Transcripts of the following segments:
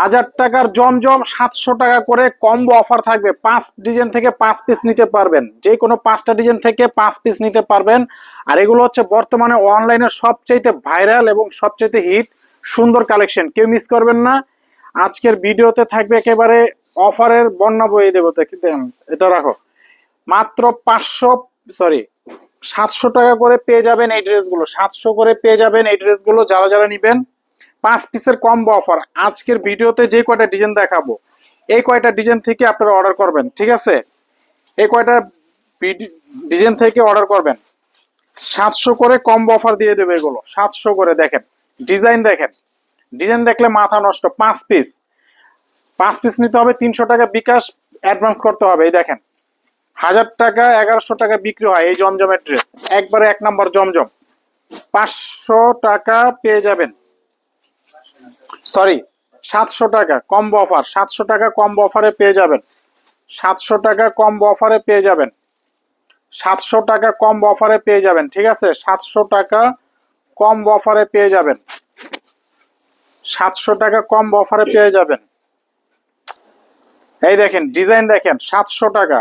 হাজার টাকার জমজম সাতশো টাকা করে কম্বো অফার থাকবে। পাঁচ ডিজাইন থেকে পাঁচ পিস নিতে পারবেন। যে কোনো পাঁচটা ডিজাইন থেকে পাঁচ পিস নিতে পারবেন। আর এগুলো হচ্ছে বর্তমানে অনলাইনে সবচাইতে ভাইরাল এবং সবচাইতে হিট সুন্দর কালেকশন কেউ মিস করবেন না। আজকের ভিডিওতে থাকবে একেবারে অফারের বন্যা বয়ে দেবো এটা রাখো। মাত্র পাঁচশো সরি সাতশো টাকা করে পেয়ে যাবেন এই ড্রেসগুলো সাতশো করে পেয়ে যাবেন এই ড্রেসগুলো যারা যারা নিবেন। পাঁচ পিসের কম্বো অফার আজকের ভিডিওতে যে কয়টা ডিজাইন দেখাবো, এই কয়টা ডিজাইন থেকে আপনারা অর্ডার করবেন, ঠিক আছে? এই কয়টা ডিজাইন থেকে অর্ডার করবেন। সাতশো করে কম্বো অফার দিয়ে দেবে এগুলো। সাতশো করে দেখেন। ডিজাইন দেখেন। ডিজাইন দেখলে মাথা নষ্ট। পাঁচ পিস পাঁচ পিস নিতে হবে তিনশো টাকা বিকাশ অ্যাডভান্স করতে হবে। এই দেখেন। হাজার টাকা, এগারোশো টাকা বিক্রি হয় এই জমজমের ড্রেস একবারে এক নম্বর জমজম। পাঁচশো টাকা পেয়ে যাবেন। সরি সাতশো টাকা কম্বো অফার সাতশো টাকা কম্বো অফারে পেয়ে যাবেন। সাতশো টাকা কম্বো অফারে পেয়ে যাবেন। সাতশো টাকা কম্বো অফারে পেয়ে যাবেন, ঠিক আছে? সাতশো টাকা কম্বো অফারে পেয়ে যাবেন। সাতশো টাকা কম্বো অফারে পেয়ে যাবেন। এই দেখেন ডিজাইন দেখেন, সাতশো টাকা।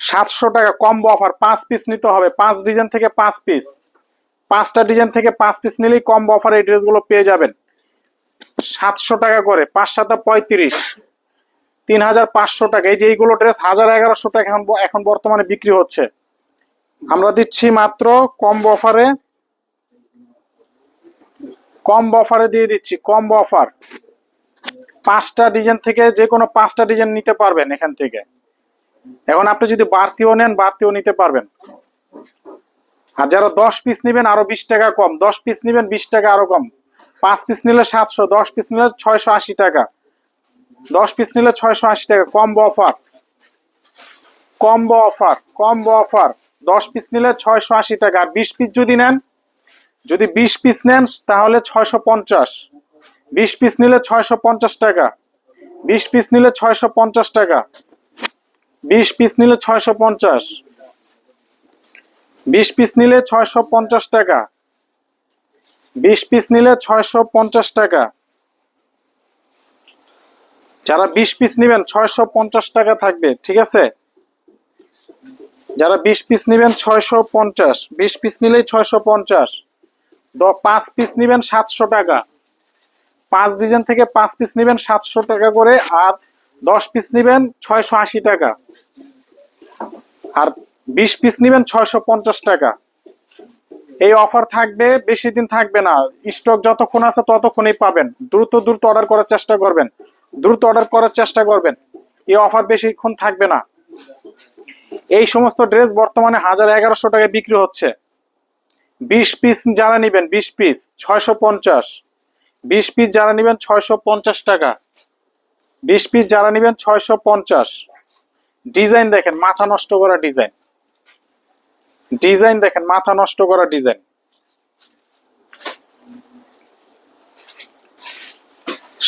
সাতশো টাকা কম্বো অফার পাঁচ পিস নিতে হবে। পাঁচ ডিজাইন থেকে পাঁচ পিস পাঁচটা ডিজাইন থেকে পাঁচ পিস নিলেই কম্বো অফার এই ড্রেসগুলো পেয়ে যাবেন। সাতশো টাকা করে, পাঁচ সাতা পঁয়ত্রিশ, তিন হাজার পাঁচশো টাকা। এই যে এইগুলো ড্রেস হাজার এগারোশো টাকা এখন এখন বর্তমানে বিক্রি হচ্ছে। আমরা দিচ্ছি মাত্র কম অফারে কম অফারে দিয়ে দিচ্ছি, কম অফার পাঁচটা ডিজাইন থেকে যে কোনো পাঁচটা ডিজাইন নিতে পারবেন এখান থেকে। এখন আপনি যদি বাড়তিও নেন, বাড়তিও নিতে পারবেন। আর যারা দশ পিস নেবেন, আরও বিশ টাকা কম। দশ পিস নেবেন, বিশ টাকা আরও কম। পাঁচ পিস নিলে সাতশো, দশ পিস নিলে ছয়শো আশি টাকা। দশ পিস নিলে ছয়শো আশি টাকা combo offer combo offer combo offer দশ পিস নিলে ছয়শো আশি টাকা, আর বিশ পিস যদি নেন, যদি বিশ পিস নেন, তাহলে ছয়শো পঞ্চাশ। বিশ পিস নিলে ছয়শো পঞ্চাশ টাকা, বিশ পিস নিলে ছয়শো পঞ্চাশ টাকা, বিশ পিস নিলে ছয়শো পঞ্চাশ, বিশ পিস নিলে ছয়শো পঞ্চাশ টাকা বিশ পিস নিলে ছয়শো পঞ্চাশ টাকা। যারা বিশ পিস নেবেন, ছয়শো পঞ্চাশ টাকা থাকবে, ঠিক আছে? যারা বিশ পিস নেবেন, ছয়শো পঞ্চাশ। বিশ পিস নিলেই ছয়শো পঞ্চাশ। পাঁচ পিস নেবেন, সাতশো টাকা। পাঁচ ডিজাইন থেকে পাঁচ পিস নেবেন, সাতশো টাকা করে। আর দশ পিস নেবেন, ছয়শো আশি টাকা। আর বিশ পিস নেবেন, ছয়শো পঞ্চাশ টাকা। এই অফার থাকবে, বেশি দিন থাকবে না। স্টক যতক্ষণ আছে ততক্ষণই পাবেন। দ্রুত দ্রুত অর্ডার করার চেষ্টা করবেন। দ্রুত অর্ডার করার চেষ্টা করবেন। এই অফার বেশিক্ষণ থাকবে না। এই সমস্ত ড্রেস বর্তমানে হাজার এগারোশো টাকায় বিক্রি হচ্ছে। বিশ পিস যারা নেবেন, বিশ পিস, ছয়শো পঞ্চাশ। বিশ পিস যারা নেবেন, ছয়শো পঞ্চাশ টাকা। বিশ পিস যারা নেবেন, ছয়শো পঞ্চাশ। ডিজাইন দেখেন, মাথা নষ্ট করা ডিজাইন। ডিজাইন দেখেন, মাথা নষ্ট করা ডিজাইন।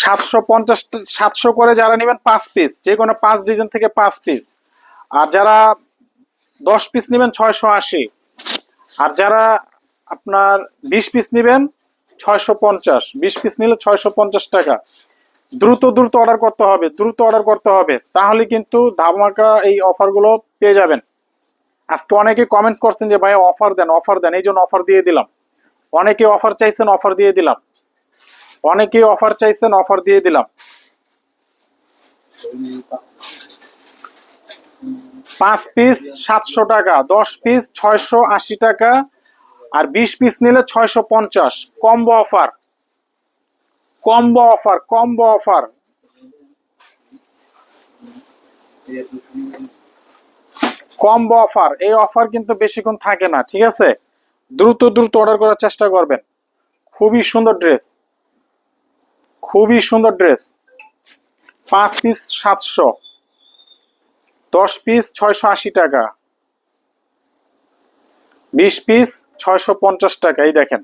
সাতশো পঞ্চাশ, সাতশো করে যারা নেবেন, পাঁচ পিস যে কোনো পাঁচ ডিজাইন থেকে পাঁচ পিস আর যারা দশ পিস নেবেন, ছয়শো আশি। আর যারা আপনার বিশ পিস নেবেন, ছয়শো পঞ্চাশ। বিশ পিস নিলে ছয়শো পঞ্চাশ টাকা। দ্রুত দ্রুত অর্ডার করতে হবে, দ্রুত অর্ডার করতে হবে। তাহলে কিন্তু ধামাকা এই অফারগুলো পেয়ে যাবেন। আজকে অনেকে কমেন্টস করছেন যে, ভাই অফার দেন অফার দেন। এই জন্য অফার দিয়ে দিলাম। অনেকে অফার চাইছেন অফার দিয়ে দিলাম। অনেকে অফার চাইছেন অফার দিয়ে দিলাম। পাঁচ পিস সাতশো টাকা, দশ পিস ছয়শো আশি টাকা, আর বিশ পিস নিলে ছয়শো পঞ্চাশ। Combo offer combo offer combo offer combo offer এই অফার কিন্তু বেশিক্ষণ থাকে না, ঠিক আছে? দ্রুত দ্রুত অর্ডার করার চেষ্টা করবেন। খুবই সুন্দর ড্রেস খুবই সুন্দর ড্রেস পাঁচ পিস সাতশো। দশ পিস ছয়শো আশি টাকা। বিশ পিস ছয়শো পঞ্চাশ টাকা, এই দেখেন।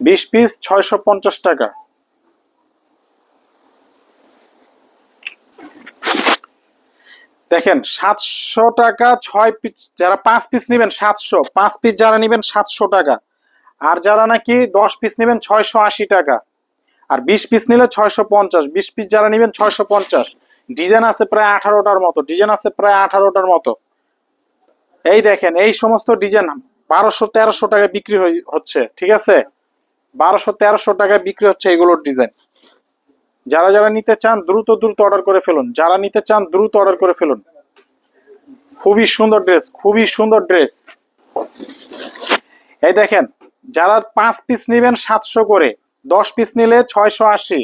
বিশ পিস ছয়শো পঞ্চাশ টাকা। দেখেন, সাতশো টাকা ছয় পিস যারা পাঁচ পিস নেবেন সাতশো, পাঁচ পিস যারা নেবেন সাতশো টাকা। আর যারা নাকি দশ পিস নেবেন ছয়শো আশি টাকা। আর বিশ পিস নিলে ছয়শো পঞ্চাশ, বিশ পিস যারা নেবেন ছয়শো পঞ্চাশ। ডিজাইন আছে প্রায় আঠারোটার মতো, ডিজাইন আছে প্রায় আঠারোটার মতো। এই দেখেন, এই সমস্ত ডিজাইন বারোশো তেরোশো টাকায় বিক্রি হচ্ছে, ঠিক আছে? বারোশো তেরোশো টাকায় বিক্রি হচ্ছে এগুলোর ডিজাইন। যারা যারা নিতে চান, দ্রুত দ্রুত অর্ডার করে ফেলুন। যারা নিতে চান, দ্রুত অর্ডার করে ফেলুন। খুবই সুন্দর ড্রেস খুবই সুন্দর ড্রেস এই দেখেন, যারা পাঁচ পিস নেবেন সাতশো করে, দশ পিস নিলে ছয়শো আশি।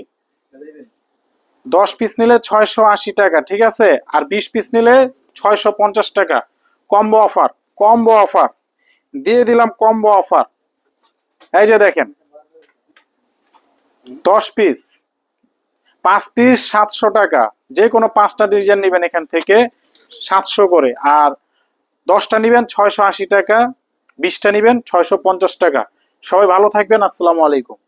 দশ পিস নিলে ছয়শো আশি টাকা, ঠিক আছে? আর বিশ পিস নিলে ছয়শো পঞ্চাশ টাকা। কম্বো অফার কম্বো অফার দিয়ে দিলাম কম্বো অফার এই যে দেখেন, দশ পিস পাঁচ পিস সাতশো টাকা। যে কোনো পাঁচটা ডিজাইন নেবেন এখান থেকে, সাতশো করে। আর দশটা নেবেন, ছয়শো আশি টাকা, বিশটা নেবেন, ছয়শো পঞ্চাশ টাকা। সবাই ভালো থাকবেন, আসসালামু আলাইকুম।